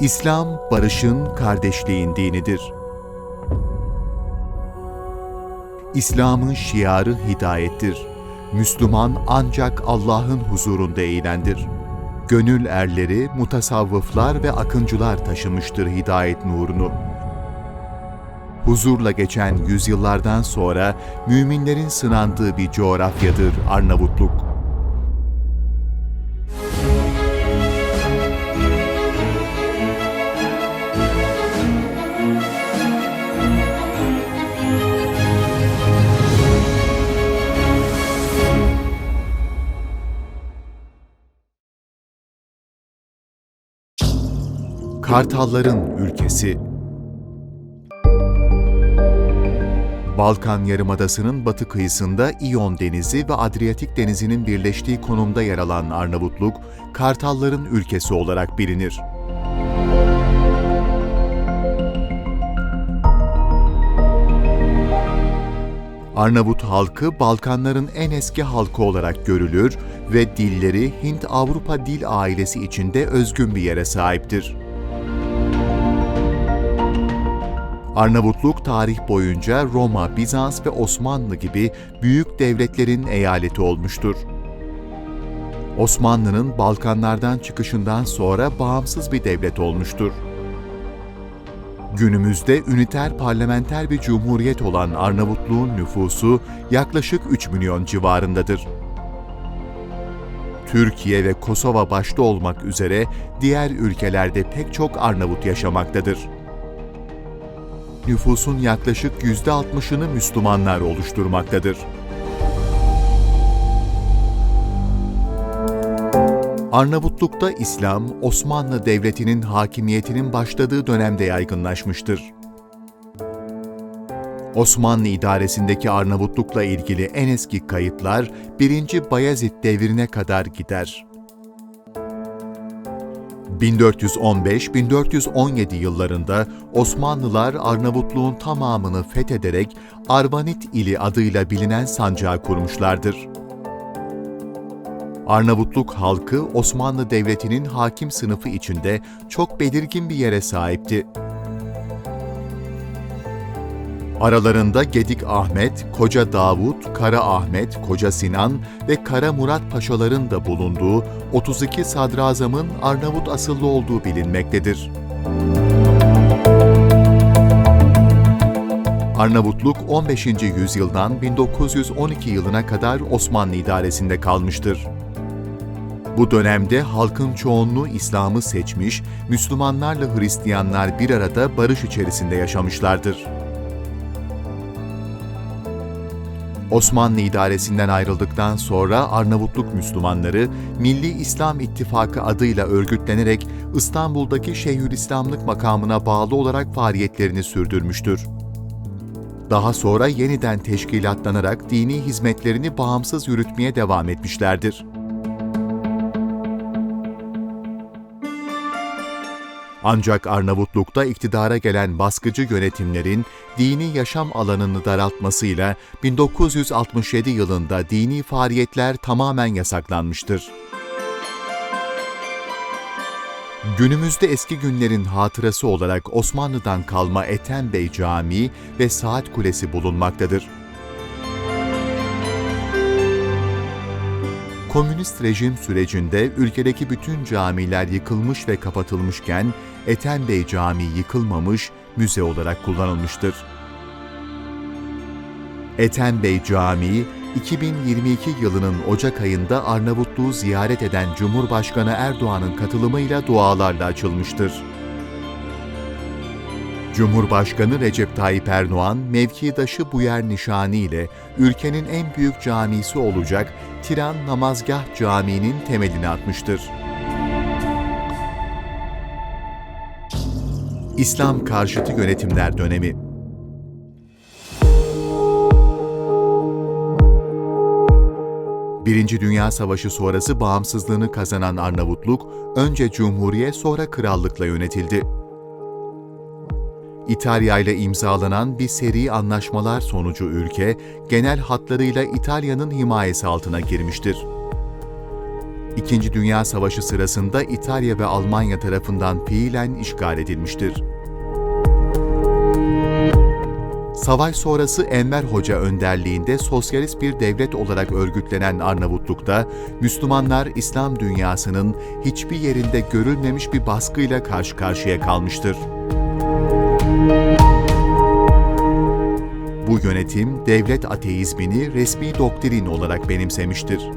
İslam, barışın, kardeşliğin dinidir. İslam'ın şiarı hidayettir. Müslüman ancak Allah'ın huzurunda eğlendir. Gönül erleri, mutasavvıflar ve akıncılar taşımıştır hidayet nurunu. Huzurla geçen yüzyıllardan sonra müminlerin sınandığı bir coğrafyadır Arnavutluk. Kartalların ülkesi Balkan Yarımadası'nın batı kıyısında İyon Denizi ve Adriyatik Denizi'nin birleştiği konumda yer alan Arnavutluk, Kartalların ülkesi olarak bilinir. Arnavut halkı Balkanların en eski halkı olarak görülür ve dilleri Hint-Avrupa dil ailesi içinde özgün bir yere sahiptir. Arnavutluk tarih boyunca Roma, Bizans ve Osmanlı gibi büyük devletlerin eyaleti olmuştur. Osmanlı'nın Balkanlardan çıkışından sonra bağımsız bir devlet olmuştur. Günümüzde üniter parlamenter bir cumhuriyet olan Arnavutluğun nüfusu yaklaşık 3 milyon civarındadır. Türkiye ve Kosova başta olmak üzere diğer ülkelerde pek çok Arnavut yaşamaktadır nüfusun yaklaşık %60'ını Müslümanlar oluşturmaktadır. Arnavutluk'ta İslam, Osmanlı Devleti'nin hakimiyetinin başladığı dönemde yaygınlaşmıştır. Osmanlı idaresindeki Arnavutluk'la ilgili en eski kayıtlar 1. Bayezid devrine kadar gider. 1415-1417 yıllarında Osmanlılar Arnavutluğun tamamını fethederek Arvanit ili adıyla bilinen sancağı kurmuşlardır. Arnavutluk halkı Osmanlı Devleti'nin hakim sınıfı içinde çok belirgin bir yere sahipti. Aralarında Gedik Ahmet, Koca Davut, Kara Ahmet, Koca Sinan ve Kara Murat Paşaların da bulunduğu 32 sadrazamın Arnavut asıllı olduğu bilinmektedir. Arnavutluk 15. yüzyıldan 1912 yılına kadar Osmanlı idaresinde kalmıştır. Bu dönemde halkın çoğunluğu İslam'ı seçmiş, Müslümanlarla Hristiyanlar bir arada barış içerisinde yaşamışlardır. Osmanlı idaresinden ayrıldıktan sonra Arnavutluk Müslümanları Milli İslam İttifakı adıyla örgütlenerek İstanbul'daki Şeyhülislamlık makamına bağlı olarak faaliyetlerini sürdürmüştür. Daha sonra yeniden teşkilatlanarak dini hizmetlerini bağımsız yürütmeye devam etmişlerdir. Ancak Arnavutluk'ta iktidara gelen baskıcı yönetimlerin dini yaşam alanını daraltmasıyla 1967 yılında dini faaliyetler tamamen yasaklanmıştır. Günümüzde eski günlerin hatırası olarak Osmanlı'dan kalma Ethem Bey Camii ve Saat Kulesi bulunmaktadır. Komünist rejim sürecinde ülkedeki bütün camiler yıkılmış ve kapatılmışken Ethem Bey Camii yıkılmamış, müze olarak kullanılmıştır. Ethem Bey Camii, 2022 yılının Ocak ayında Arnavutluğu ziyaret eden Cumhurbaşkanı Erdoğan'ın katılımıyla dualarla açılmıştır. Cumhurbaşkanı Recep Tayyip Erdoğan, mevkidaşı Buyer Nişani ile ülkenin en büyük camisi olacak Tiran Namazgah Camii'nin temelini atmıştır. İslam karşıtı yönetimler dönemi Birinci Dünya Savaşı sonrası bağımsızlığını kazanan Arnavutluk, önce cumhuriye sonra krallıkla yönetildi. İtalya ile imzalanan bir seri anlaşmalar sonucu ülke, genel hatlarıyla İtalya'nın himayesi altına girmiştir. İkinci Dünya Savaşı sırasında İtalya ve Almanya tarafından fiilen işgal edilmiştir. Savaş sonrası Enver Hoca önderliğinde sosyalist bir devlet olarak örgütlenen Arnavutluk'ta, Müslümanlar İslam dünyasının hiçbir yerinde görülmemiş bir baskıyla karşı karşıya kalmıştır. Bu yönetim, devlet ateizmini resmi doktrin olarak benimsemiştir.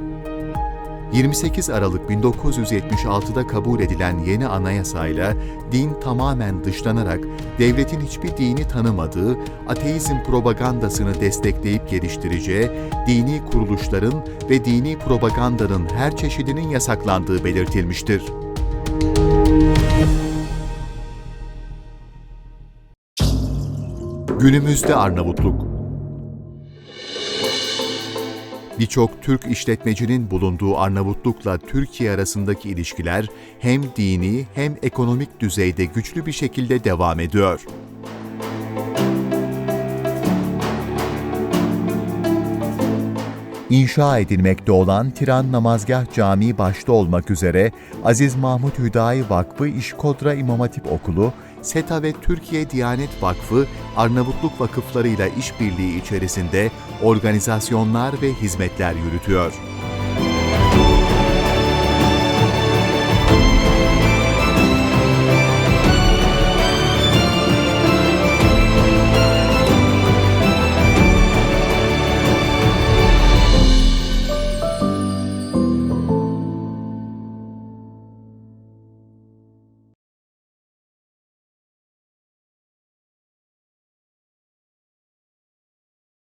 28 Aralık 1976'da kabul edilen yeni anayasayla din tamamen dışlanarak devletin hiçbir dini tanımadığı, ateizm propagandasını destekleyip geliştireceği, dini kuruluşların ve dini propagandanın her çeşidinin yasaklandığı belirtilmiştir. Günümüzde Arnavutluk Birçok Türk işletmecinin bulunduğu Arnavutluk'la Türkiye arasındaki ilişkiler hem dini hem ekonomik düzeyde güçlü bir şekilde devam ediyor. İnşa edilmekte olan Tiran Namazgah Camii başta olmak üzere Aziz Mahmut Hüdayi Vakfı İşkodra İmam Hatip Okulu, SETA ve Türkiye Diyanet Vakfı Arnavutluk vakıflarıyla işbirliği içerisinde organizasyonlar ve hizmetler yürütüyor.